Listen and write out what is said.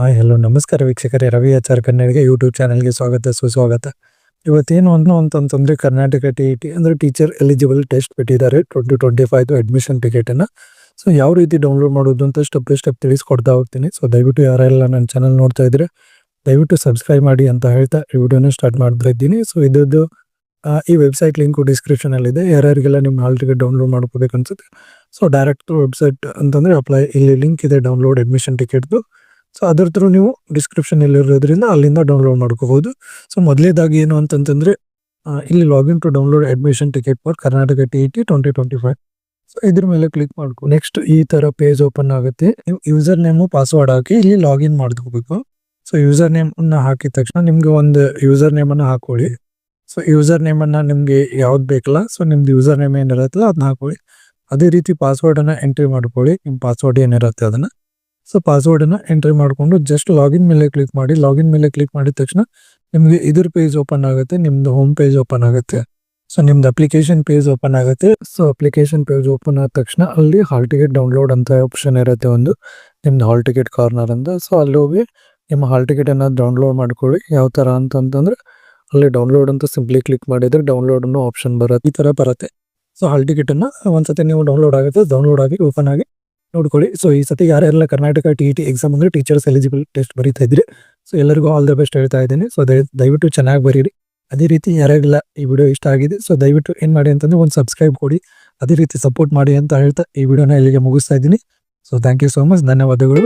Hi, hello, ನಮಸ್ಕಾರ ವೀಕ್ಷಕರೇ. Ravi Achar ಕನ್ನಡಿಗೆ YouTube ಚಾನಲ್ಗೆ ಸ್ವಾಗತ, ಸುಸ್ವಾಗತ. ಇವತ್ತೇನು ಅಂದ್ರೆ ಅಂತಂತಂದ್ರೆ ಕರ್ನಾಟಕ ಟಿ ಟಿ ಅಂದ್ರೆ ಟೀಚರ್ ಎಲಿಜಿಬಲ್ ಟೆಸ್ಟ್ ಬಿಟ್ಟಿದ್ದಾರೆ. Twenty twenty five admission ticket ಅನ್ನ. ಸೊ ಯಾವ ರೀತಿ ಡೌನ್ಲೋಡ್ ಮಾಡೋದು ಅಂತ ಸ್ಟೆಪ್ ಬೈ ಸ್ಟೆಪ್ ತಿಳಿಸ್ಕೊಡ್ತಾ ಹೋಗ್ತೀನಿ. ಸೊ ದಯವಿಟ್ಟು ಯಾರೆಲ್ಲ ನನ್ನ ಚಾನಲ್ ನೋಡ್ತಾ ಇದ್ರೆ ದಯವಿಟ್ಟು ಸಬ್ಸ್ಕ್ರೈಬ್ ಮಾಡಿ ಅಂತ ಹೇಳ್ತಾ ಈ ವಿಡಿಯೋನ ಸ್ಟಾರ್ಟ್ ಮಾಡ್ತಾ ಇದ್ದೀನಿ. ಸೊ ಇದ್ದು ಈ ವೆಬ್ಸೈಟ್ ಲಿಂಕು ಡಿಸ್ಕ್ರಿಪ್ಷನ್ ಅಲ್ಲಿ ಇದೆ. ಯಾರ್ಯಾರಿಗೆಲ್ಲ ನಿಮ್ಮ ಆಲ್ರೆಡಿ ಡೌನ್ಲೋಡ್ ಮಾಡ್ಕೋಬೇಕು ಅನ್ಸುತ್ತೆ. ಸೊ ಡೈರೆಕ್ಟ್ ವೆಬ್ಸೈಟ್ ಅಂತಂದ್ರೆ ಅಪ್ಲೈ ಇಲ್ಲಿ ಲಿಂಕ್ ಇದೆ ಡೌನ್ಲೋಡ್ ಅಡ್ಮಿಷನ್ ಟಿಕೆಟ್ದು ಸೊ ಅದ್ರ ಥ್ರೂ ನೀವು ಡಿಸ್ಕ್ರಿಪ್ಷನ್ ಇರೋದ್ರಿಂದ ಅಲ್ಲಿಂದ ಡೌನ್ಲೋಡ್ ಮಾಡ್ಕೋಬಹುದು. ಸೊ ಮೊದಲೇದಾಗಿ ಏನು ಅಂತಂತಂದ್ರೆ ಇಲ್ಲಿ login to download admission ticket for Karnataka T T twenty twenty five so ಇದ್ರ ಮೇಲೆ ಕ್ಲಿಕ್ ಮಾಡ್ಕೊ. ನೆಕ್ಸ್ಟ್ ಈ ತರ ಪೇಜ್ ಓಪನ್ ಆಗುತ್ತೆ. ನೀವು ಯೂಸರ್ ನೇಮು ಪಾಸ್ವರ್ಡ್ ಹಾಕಿ ಇಲ್ಲಿ ಲಾಗಿನ್ ಮಾಡ್ಕೋಬೇಕು. ಸೊ ಯೂಸರ್ ನೇಮ್ ಅನ್ನ ಹಾಕಿದ ತಕ್ಷಣ ನಿಮ್ಗೆ ಒಂದು ಯೂಸರ್ ನೇಮ್ ಅನ್ನ ಹಾಕೊಳ್ಳಿ. ಸೊ ಯೂಸರ್ ನೇಮ್ ಅನ್ನ ನಿಮ್ಗೆ ಯಾವ್ದು ಬೇಕಲ್ಲ ಸೊ ನಿಮ್ದು ಯೂಸರ್ ನೇಮ್ ಏನಿರತ್ತಲ್ಲ ಅದನ್ನ ಹಾಕೊಳ್ಳಿ. ಅದೇ ರೀತಿ ಪಾಸ್ವರ್ಡ್ ಅನ್ನ ಎಂಟ್ರಿ ಮಾಡ್ಕೊಳ್ಳಿ. ನಿಮ್ಮ ಪಾಸ್ವರ್ಡ್ ಏನಿರುತ್ತೆ ಅದನ್ನ. ಸೊ ಪಾಸ್ವರ್ಡ್ ಅನ್ನ ಎಂಟ್ರಿ ಮಾಡಿಕೊಂಡು ಜಸ್ಟ್ ಲಾಗಿನ್ ಮೇಲೆ ಕ್ಲಿಕ್ ಮಾಡಿ ಲಾಗಿನ್ ಮೇಲೆ ಕ್ಲಿಕ್ ಮಾಡಿದ ತಕ್ಷಣ ನಿಮಗೆ ಇದ್ರ ಪೇಜ್ ಓಪನ್ ಆಗುತ್ತೆ, ನಿಮ್ದು ಹೋಮ್ ಪೇಜ್ ಓಪನ್ ಆಗುತ್ತೆ. ಸೊ ನಿಮ್ದು ಅಪ್ಲಿಕೇಶನ್ ಪೇಜ್ ಓಪನ್ ಆಗುತ್ತೆ. ಸೊ ಅಪ್ಲಿಕೇಶನ್ ಪೇಜ್ ಓಪನ್ ಆದ ತಕ್ಷಣ ಅಲ್ಲಿ ಹಾಲ್ ಟಿಕೆಟ್ ಡೌನ್ಲೋಡ್ ಅಂತ ಆಪ್ಷನ್ ಇರುತ್ತೆ ಒಂದು. ನಿಮ್ದು ಹಾಲ್ ಟಿಕೆಟ್ ಕಾರ್ನರ್ ಅಂತ ಸೊ ಅಲ್ಲಿ ಹೋಗಿ ನಿಮ್ಮ ಹಾಲ್ ಟಿಕೆಟ್ ಅನ್ನ ಡೌನ್ಲೋಡ್ ಮಾಡ್ಕೊಳ್ಳಿ. ಯಾವ ತರ ಅಂತಂತಂದ್ರೆ ಅಲ್ಲಿ ಡೌನ್ಲೋಡ್ ಅಂತ ಸಿಂಪ್ಲಿ ಕ್ಲಿಕ್ ಮಾಡಿದ್ರೆ ಡೌನ್ಲೋಡ್ ಅನ್ನೋ ಆಪ್ಷನ್ ಬರುತ್ತೆ. ಈ ತರ ಬರುತ್ತೆ. ಸೊ ಹಾಲ್ ಟಿಕೆಟ್ ಅನ್ನ ಒಂದ್ಸತಿ ನೀವು ಡೌನ್ಲೋಡ್ ಆಗುತ್ತೆ ಡೌನ್ಲೋಡ್ ಆಗಿ ಓಪನ್ ಆಗಿ ನೋಡ್ಕೊಳ್ಳಿ. ಸೊ ಈ ಸತಿ ಯಾರೆಲ್ಲ ಕರ್ನಾಟಕ ಟಿ ಟಿ ಎಕ್ಸಾಮ್ ಅಂದರೆ ಟೀಚರ್ಸ್ ಎಲಿಜಿಬಲ್ ಟೆಸ್ಟ್ ಬರೀತಾ ಇದ್ರಿ ಸೊ ಎಲ್ಲರಿಗೂ ಆಲ್ ದ ಬೆಸ್ಟ್ ಹೇಳ್ತಾ ಇದ್ದೀನಿ. ಸೊ ದಯವಿಟ್ಟು ಚೆನ್ನಾಗಿ ಬರೀರಿ. ಅದೇ ರೀತಿ ಯಾರಿಗೆಲ್ಲ ಈ ವಿಡಿಯೋ ಇಷ್ಟ ಆಗಿದೆ ಸೊ ದಯವಿಟ್ಟು ಏನು ಮಾಡಿ ಅಂತಂದರೆ ಒಂದು ಸಬ್ಸ್ಕ್ರೈಬ್ ಕೊಡಿ. ಅದೇ ರೀತಿ ಸಪೋರ್ಟ್ ಮಾಡಿ ಅಂತ ಹೇಳ್ತಾ ಈ ವಿಡಿಯೋನ ಇಲ್ಲಿಗೆ ಮುಗಿಸ್ತಾ ಇದ್ದೀನಿ. So thank you so much ಧನ್ಯವಾದಗಳು.